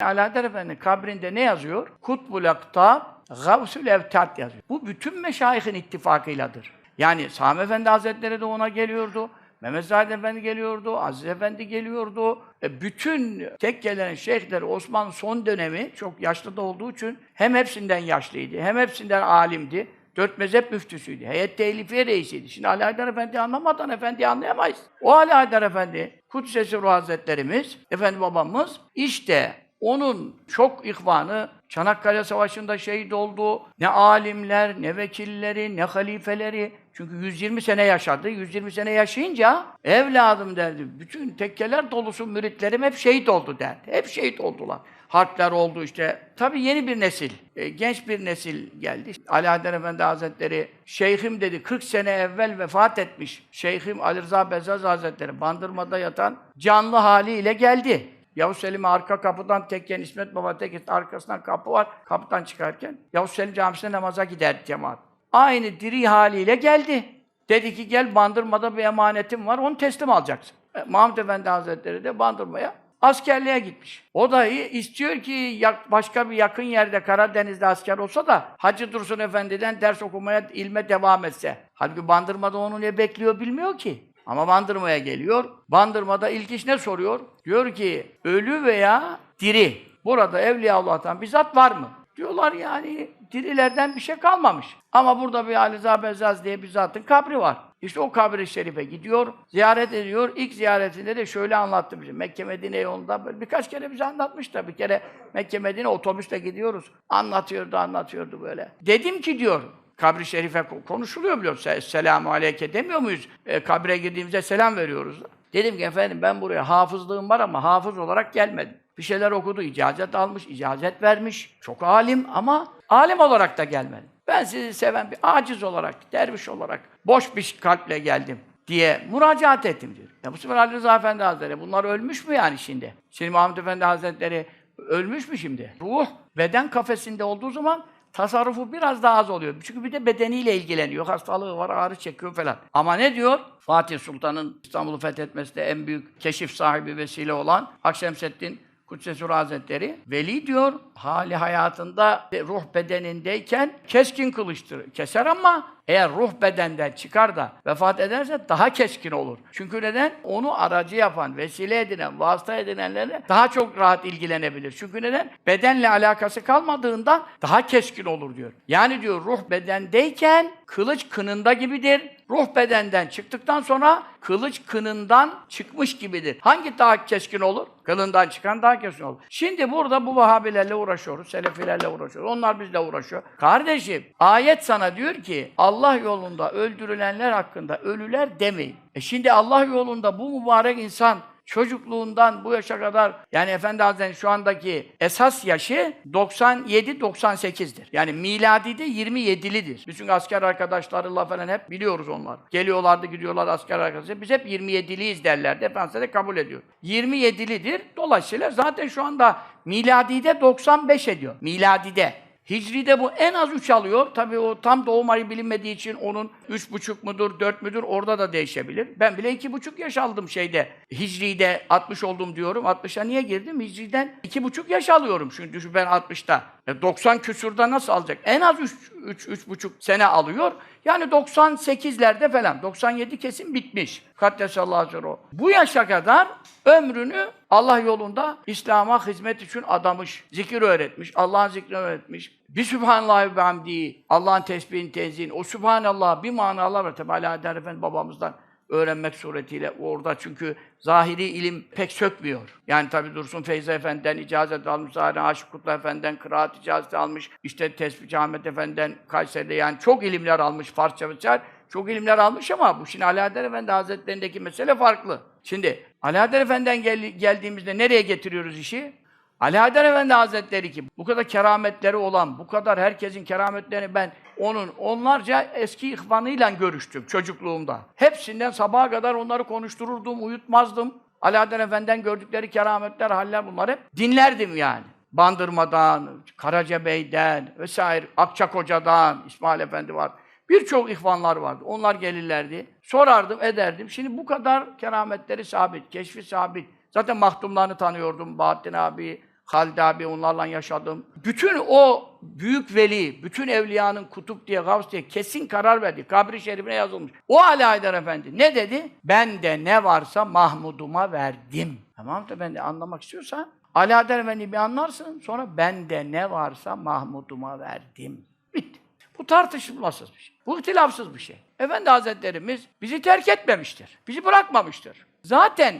Alaeddin Efendi'nin kabrinde ne yazıyor? Kutbul Aktab, Gavsül Evtat yazıyor. Bu bütün meşayihin ittifakıyladır. Yani Sami Efendi Hazretleri de ona geliyordu. Mehmet Zahid Efendi geliyordu, Aziz Efendi geliyordu. E bütün tek gelen şeyhler Osmanlı son dönemi çok yaşlı da olduğu için hem hepsinden yaşlıydı, hem hepsinden alimdi. Dört mezhep müftüsüydü. Heyet tehlifiye reisiydi. Şimdi Ali Haydar Efendi anlamadan Efendi anlayamayız. O Ali Haydar Efendi, Kudüs-i Ruh Hazretlerimiz, Efendi babamız işte onun çok ihvanı Çanakkale Savaşı'nda şehit oldu. Ne alimler, ne vekilleri, ne halifeleri. Çünkü 120 sene yaşadı. 120 sene yaşayınca evladım derdi. Bütün tekkeler dolusu müritlerim hep şehit oldu derdi. Hep şehit oldular. Harpler oldu işte. Tabii yeni bir nesil, e, genç bir nesil geldi. Haydar Efendi Hazretleri, şeyhim dedi 40 sene evvel vefat etmiş. Şeyhim Ali Rıza Bezaz Hazretleri bandırmada yatan canlı haliyle geldi. Yavuz Selim'e arka kapıdan tekken İsmet Baba tekken arkasından kapı var. Kapıdan çıkarken Yavuz Selim Camisi'ne namaza gider cemaat. Aynı diri haliyle geldi. Dedi ki gel bandırmada bir emanetim var onu teslim alacaksın. E, Mahmud Efendi Hazretleri de bandırmaya askerliğe gitmiş. O da istiyor ki başka bir yakın yerde Karadeniz'de asker olsa da Hacı Dursun Efendi'den ders okumaya, ilme devam etse. Halbuki Bandırma'da onu ne bekliyor bilmiyor ki. Ama Bandırma'ya geliyor. Bandırma'da ilk iş ne soruyor? Diyor ki ölü veya diri. Burada Evliyaullah'tan bir zat var mı? Diyorlar yani dirilerden bir şey kalmamış. Ama burada bir Ali Rıza Bezzaz diye bir zatın kabri var. İşte o kabri şerife gidiyor, ziyaret ediyor. İlk ziyaretinde de şöyle anlattı bize. Mekke Medine yolunda böyle birkaç kere bize anlatmış da bir kere Mekke Medine otobüste gidiyoruz. Anlatıyordu, anlatıyordu böyle. Dedim ki diyor, kabri şerife ko- konuşuluyor biliyorsun. Se- Selamu aleyke demiyor muyuz? E, kabre girdiğimizde selam veriyoruz. Dedim ki efendim ben buraya hafızlığım var ama hafız olarak gelmedim. Bir şeyler okudu, icazet almış, icazet vermiş. Çok alim ama alim olarak da gelmedim. Ben sizi seven bir aciz olarak, derviş olarak, boş bir kalple geldim diye müracaat ettim diyor. Ya bu sefer Ali Rıza Efendi Hazretleri, bunlar ölmüş mü yani şimdi? Şimdi Mahmud Efendi Hazretleri ölmüş mü şimdi? Ruh, beden kafesinde olduğu zaman tasarrufu biraz daha az oluyor. Çünkü bir de bedeniyle ilgileniyor. Hastalığı var, ağrı çekiyor falan. Ama ne diyor? Fatih Sultan'ın İstanbul'u fethetmesinde en büyük keşif sahibi vesile olan Akşemseddin Kudsesi Ruh Hazretleri veli diyor hali hayatında ruh bedenindeyken keskin kılıçtır. Keser ama eğer ruh bedenden çıkar da vefat ederse daha keskin olur. Çünkü neden? Onu aracı yapan, vesile edinen, vasıta edinenlerle daha çok rahat ilgilenebilir. Çünkü neden? Bedenle alakası kalmadığında daha keskin olur diyor. Yani diyor ruh bedendeyken kılıç kınında gibidir. Ruh bedenden çıktıktan sonra kılıç kınından çıkmış gibidir. Hangi daha keskin olur? Kılından çıkan daha keskin olur. Şimdi burada bu Vahabilerle uğraşıyoruz, Selefilerle uğraşıyoruz. Onlar bizle uğraşıyor. Kardeşim, ayet sana diyor ki Allah yolunda öldürülenler hakkında ölüler demeyin. E şimdi Allah yolunda bu mübarek insan çocukluğundan bu yaşa kadar yani Efendi Hazretleri şu andaki esas yaşı 97-98'dir. Yani miladide 27'lidir. Bütün asker arkadaşlarıyla falan hep biliyoruz onlar. Geliyorlardı gidiyorlar asker arkadaşlar. Biz hep 27'liyiz derlerdi. Efendimiz de kabul ediyor. 27'lidir. Dolayısıyla zaten şu anda miladide 95 ediyor. Miladide. Hicri'de bu en az 3 alıyor. Tabii o tam doğum ayı bilinmediği için onun 3,5 mudur, 4 müdür orada da değişebilir. Ben bile 2,5 yaş aldım şeyde. Hicri'de 60 oldum diyorum. 60'a niye girdim? Hicri'den 2,5 yaş alıyorum. Çünkü düşün ben 60'ta. E 90 küsurda nasıl alacak? En az 3, 3, 3,5 sene alıyor. Yani 98'lerde falan. 97 kesin bitmiş. Kaddesallahu aleyhi. Bu yaşa kadar ömrünü Allah yolunda İslam'a hizmet için adamış. Zikir öğretmiş. Allah'ın zikrini öğretmiş. Bir Sübhanallah ve hamdi. Allah'ın tesbihini, tenzihini. O Sübhanallah bir var. Tabi Ali Haydar Efendi babamızdan öğrenmek suretiyle orada çünkü zahiri ilim pek sökmüyor. Yani tabi Dursun Feyza Efendi'den icazet almış, Zahiri Aşık Kutlu Efendi'den kıraat icazeti almış, işte Tesbih Ahmet Efendi'den Kayseri'de yani çok ilimler almış, Farsça vesaire. Çok ilimler almış ama bu şimdi Haydar Efendi Hazretleri'ndeki mesele farklı. Şimdi Haydar Efendi'den gel- geldiğimizde nereye getiriyoruz işi? Ali Haydar Efendi Hazretleri ki bu kadar kerametleri olan, bu kadar herkesin kerametlerini ben onun onlarca eski ihvanıyla görüştüm çocukluğumda. Hepsinden sabaha kadar onları konuştururdum, uyutmazdım. Ali Haydar Efendi'den gördükleri kerametler, haller bunları dinlerdim yani. Bandırma'dan, Karacabey'den vesaire, Akçakoca'dan, İsmail Efendi var. Birçok ihvanlar vardı. Onlar gelirlerdi. Sorardım, ederdim. Şimdi bu kadar kerametleri sabit, keşfi sabit. Zaten mahdumlarını tanıyordum. Bahattin abi, Halid abi onlarla yaşadım. Bütün o büyük veli, bütün evliyanın kutup diye, gavs diye kesin karar verdi. Kabri şerifine yazılmış. O Ali Haydar Efendi ne dedi? Ben de ne varsa Mahmud'uma verdim. Tamam da ben de anlamak istiyorsan Ali Haydar Efendi bir anlarsın. Sonra ben de ne varsa Mahmud'uma verdim. Bitti. Bu tartışılmazsız bir şey. Bu ihtilafsız bir şey. Efendi Hazretlerimiz bizi terk etmemiştir. Bizi bırakmamıştır. Zaten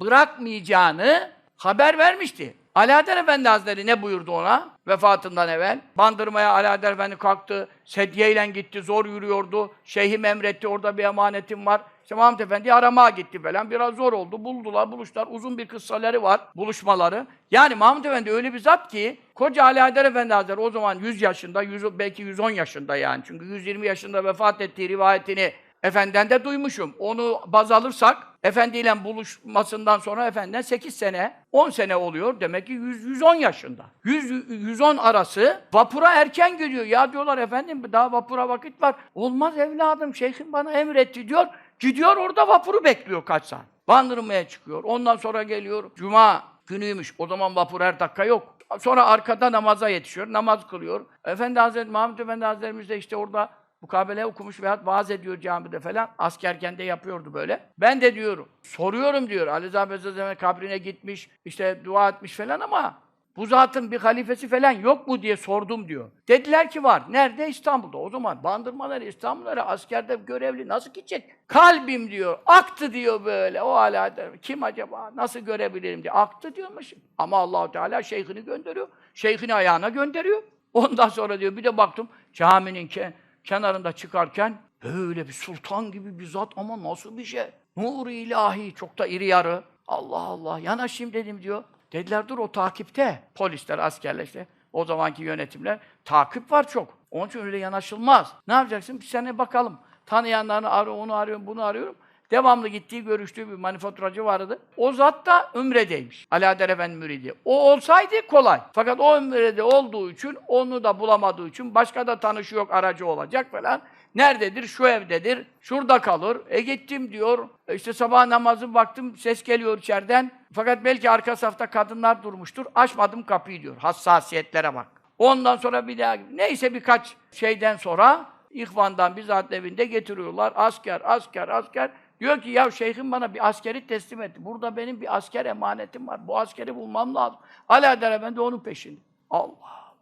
bırakmayacağını haber vermişti. Alaeddin Efendi Hazretleri ne buyurdu ona vefatından evvel? Bandırmaya Alaeddin Efendi kalktı, sedyeyle gitti, zor yürüyordu. Şeyhim emretti, orada bir emanetim var. İşte Mahmud Efendi'yi aramaya gitti falan. Biraz zor oldu. Buldular, buluştular. Uzun bir kıssaları var, buluşmaları. Yani Mahmud Efendi öyle bir zat ki, koca Ali Haydar Efendi Hazretleri o zaman 100 yaşında, 100, belki 110 yaşında yani. Çünkü 120 yaşında vefat ettiği rivayetini Efendiden de duymuşum. Onu baz alırsak, Efendiyle buluşmasından sonra Efendiden 8 sene, 10 sene oluyor. Demek ki 100, 110 yaşında. 100, 110 arası vapura erken gidiyor. Ya diyorlar efendim daha vapura vakit var. Olmaz evladım, şeyhim bana emretti diyor. Gidiyor orada vapuru bekliyor kaç saat. Bandırmaya çıkıyor. Ondan sonra geliyor. Cuma günüymüş. O zaman vapur her dakika yok. Sonra arkada namaza yetişiyor. Namaz kılıyor. Efendi Hazreti Mahmud Efendi Hazretlerimiz de işte orada mukabele okumuş veyahut vaaz ediyor camide falan. Askerken de yapıyordu böyle. Ben de diyorum, soruyorum diyor. Ali Bezazeme kabrine gitmiş, işte dua etmiş falan ama bu zatın bir halifesi falan yok mu diye sordum diyor. Dediler ki var. Nerede? İstanbul'da. O zaman bandırmaları, İstanbul'lara askerde görevli nasıl gidecek? Kalbim diyor, aktı diyor böyle. O hala kim acaba? Nasıl görebilirim diye. Aktı diyormuş. Ama Allahu Teala şeyhini gönderiyor. Şeyhini ayağına gönderiyor. Ondan sonra diyor bir de baktım caminin ke kenarında çıkarken böyle bir sultan gibi bir zat ama nasıl bir şey? Nur ilahi çok da iri yarı. Allah Allah yanaşayım dedim diyor. Dediler dur o takipte. Polisler, askerler işte. O zamanki yönetimler. Takip var çok. Onun için öyle yanaşılmaz. Ne yapacaksın? Bir sene bakalım. Tanıyanlarını arıyorum, onu arıyorum, bunu arıyorum. Devamlı gittiği, görüştüğü bir manifaturacı vardı. O zat da Ümre'deymiş. Alaeddin Efendi müridi. O olsaydı kolay. Fakat o Ümre'de olduğu için, onu da bulamadığı için başka da tanışı yok, aracı olacak falan. Nerededir? Şu evdedir. Şurada kalır. E gittim diyor. E işte sabah namazı baktım ses geliyor içeriden. Fakat belki arka safta kadınlar durmuştur. Açmadım kapıyı diyor. Hassasiyetlere bak. Ondan sonra bir daha neyse birkaç şeyden sonra İhvan'dan bizzat evinde getiriyorlar. Asker, asker, asker. Diyor ki ya şeyhim bana bir askeri teslim etti. Burada benim bir asker emanetim var. Bu askeri bulmam lazım. Alaeddin Efendi onun peşinde. Allah Allah.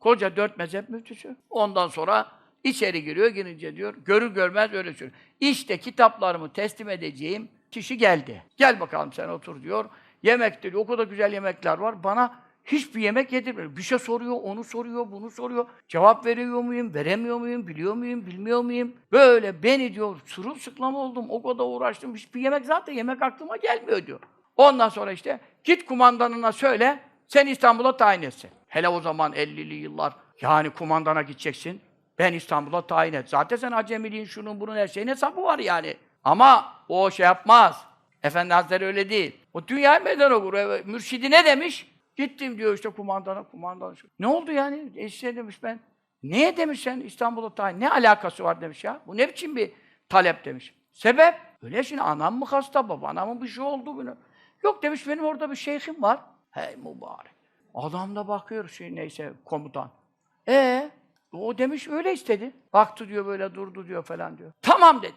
Koca dört mezhep müftüsü. Ondan sonra içeri giriyor, girince diyor, görür görmez öyle söylüyor. İşte kitaplarımı teslim edeceğim kişi geldi. Gel bakalım sen otur diyor. Yemek diyor, o kadar güzel yemekler var. Bana hiçbir yemek yedirmiyor. Bir şey soruyor, onu soruyor, bunu soruyor. Cevap veriyor muyum, veremiyor muyum, biliyor muyum, bilmiyor muyum? Böyle beni diyor, sırılsıklam oldum, o kadar uğraştım. Hiçbir yemek zaten yemek aklıma gelmiyor diyor. Ondan sonra işte git kumandanına söyle, sen İstanbul'a tayin etsin. Hele o zaman 50'li yıllar. Yani kumandana gideceksin. Ben İstanbul'a tayin et. Zaten sen acemiliğin, şunun bunun her şeyin hesabı var yani. Ama o şey yapmaz. Efendi Hazretleri öyle değil. O dünya meydan okur. Mürşidi ne demiş? Gittim diyor işte kumandana, kumandana. Ne oldu yani? E işte demiş ben. Niye demiş sen İstanbul'a tayin? Ne alakası var demiş ya. Bu ne biçim bir talep demiş. Sebep? Öyle şimdi anam mı hasta, babana mı bir şey oldu bunu? Yok demiş benim orada bir şeyhim var. Hey mübarek. Adam da bakıyor şey neyse komutan. E o demiş öyle istedi. Baktı diyor böyle durdu diyor falan diyor. Tamam dedi.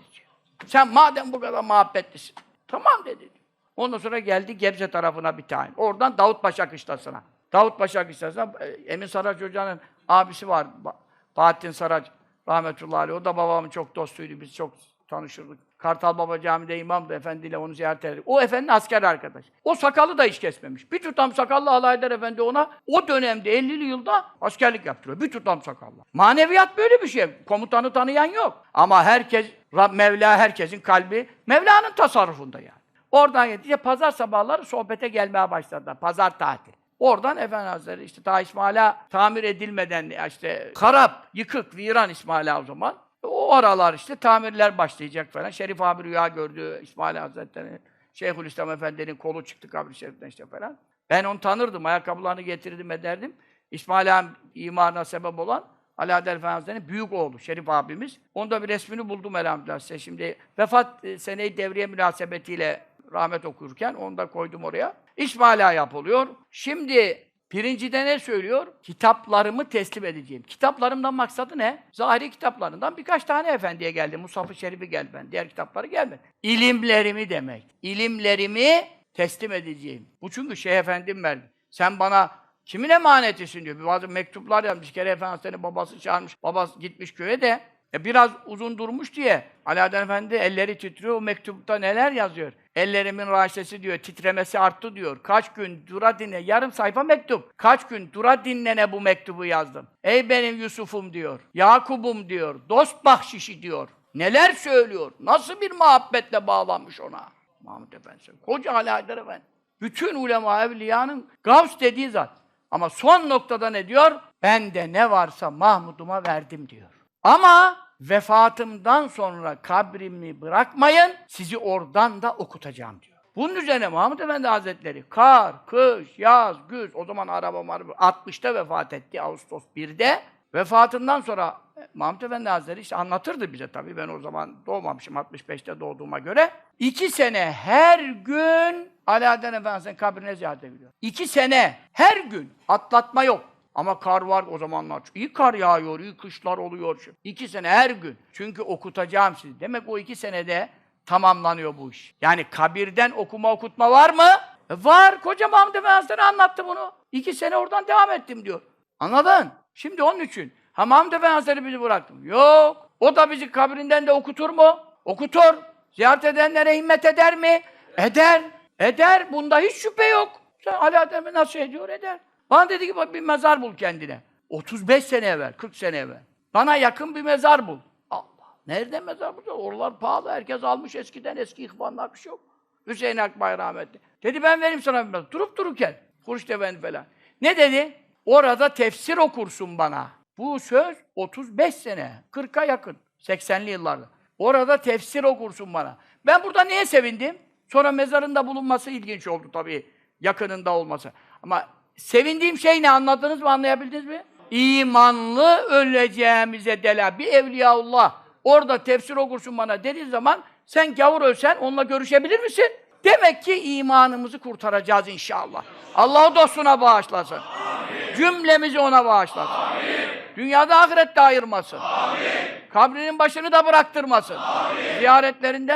Sen madem bu kadar muhabbetlisin. Tamam dedi. Ondan sonra geldi Gebze tarafına bir tayin. Oradan Davutpaşa kışlasına. Davutpaşa kışlasına e, Emin Saraç Hoca'nın abisi var. Ba- Bahattin Saraç rahmetullahi aleyh. O da babamın çok dostuydu. Biz çok tanışırdık. Kartal Baba Camii'de imamdı. Efendiyle onu ziyaret ederdik. O efendi asker arkadaş. O sakalı da hiç kesmemiş. Bir tutam sakallı Alaeddin Efendi ona o dönemde 50'li yılda askerlik yaptırıyor. Bir tutam sakallı. Maneviyat böyle bir şey. Komutanı tanıyan yok. Ama herkes, Mevla herkesin kalbi Mevla'nın tasarrufunda yani. Oradan gidince pazar sabahları sohbete gelmeye başladılar. Pazar tatil. Oradan Efendi Hazretleri işte ta İsmail'a tamir edilmeden işte harap, yıkık, viran İsmail'a o zaman. O aralar işte tamirler başlayacak falan. Şerif abi rüya gördü İsmail Hazretleri'nin. Şeyhülislam Efendi'nin kolu çıktı kabri şeriften işte falan. Ben onu tanırdım, ayakkabılarını getirdim ederdim. İsmail Han imarına sebep olan Alaeddin Efendi Hazretleri'nin büyük oğlu Şerif abimiz. Onda bir resmini buldum elhamdülillah size. Şimdi vefat e, seneyi devriye münasebetiyle rahmet okurken onu da koydum oraya. İsmaila yapılıyor. Şimdi birincide ne söylüyor? Kitaplarımı teslim edeceğim. Kitaplarımdan maksadı ne? Zahiri kitaplarından birkaç tane efendiye geldi. Musaf-ı Şerif'i geldi ben. Diğer kitapları gelmedi. İlimlerimi demek. İlimlerimi teslim edeceğim. Bu çünkü Şeyh Efendim verdi. Sen bana kimin emanetisin diyor. Bazı mektuplar yazmış. Bir kere Efendimiz'in babası çağırmış. Babası gitmiş köye de e biraz uzun durmuş diye Alaaddin Efendi elleri titriyor. O mektupta neler yazıyor? Ellerimin raşesi diyor, titremesi arttı diyor. Kaç gün dura dinle, yarım sayfa mektup. Kaç gün dura dinlene bu mektubu yazdım. Ey benim Yusuf'um diyor, Yakub'um diyor, dost bahşişi diyor. Neler söylüyor, nasıl bir muhabbetle bağlanmış ona. Mahmud Efendi, koca Alaaddin Efendi. Bütün ulema evliyanın Gavs dediği zat. Ama son noktada ne diyor? Bende ne varsa Mahmud'uma verdim diyor. Ama vefatımdan sonra kabrimi bırakmayın, sizi oradan da okutacağım diyor. Bunun üzerine Mahmud Efendi Hazretleri kar, kış, yaz, güz, o zaman araba maraba 60'ta vefat etti Ağustos 1'de. Vefatından sonra Mahmud Efendi Hazretleri işte anlatırdı bize tabii ben o zaman doğmamışım 65'te doğduğuma göre. İki sene her gün Alaaddin Efendimiz'in kabrine ziyarete gidiyor. İki sene her gün atlatma yok. Ama kar var o zamanlar. İyi kar yağıyor, iyi kışlar oluyor. İki sene her gün. Çünkü okutacağım sizi. Demek o iki senede tamamlanıyor bu iş. Yani kabirden okuma okutma var mı? E var. Koca Mahmud Efendi anlattı bunu. İki sene oradan devam ettim diyor. Anladın? Şimdi onun için. Ha Mahmud Efendi bizi bıraktım. Yok. O da bizi kabrinden de okutur mu? Okutur. Ziyaret edenlere himmet eder mi? Eder. Eder. Bunda hiç şüphe yok. Sen Alaaddin Efendi nasıl ediyor? Eder. Bana dedi ki bir mezar bul kendine. 35 sene evvel, 40 sene evvel. Bana yakın bir mezar bul. Allah. Nerede mezar bulacak? Oralar pahalı. Herkes almış eskiden eski ihvanlar bir şey yok. Hüseyin Akbay rahmetli. Dedi ben vereyim sana bir mezar. Durup dururken. Kuruşt Efendi falan. Ne dedi? Orada tefsir okursun bana. Bu söz 35 sene. 40'a yakın. 80'li yıllarda. Orada tefsir okursun bana. Ben burada niye sevindim? Sonra mezarında bulunması ilginç oldu tabii. Yakınında olması. Ama sevindiğim şey ne anladınız mı, anlayabildiniz mi? İmanlı öleceğimize dela. Bir evliyaullah orada tefsir okursun bana dediği zaman sen gavur ölsen onunla görüşebilir misin? Demek ki imanımızı kurtaracağız inşallah. Allah dostuna bağışlasın. Cümlemizi ona bağışlasın. Dünyada ahirette ayırmasın. Kabrinin başını da bıraktırmasın. Ziyaretlerinden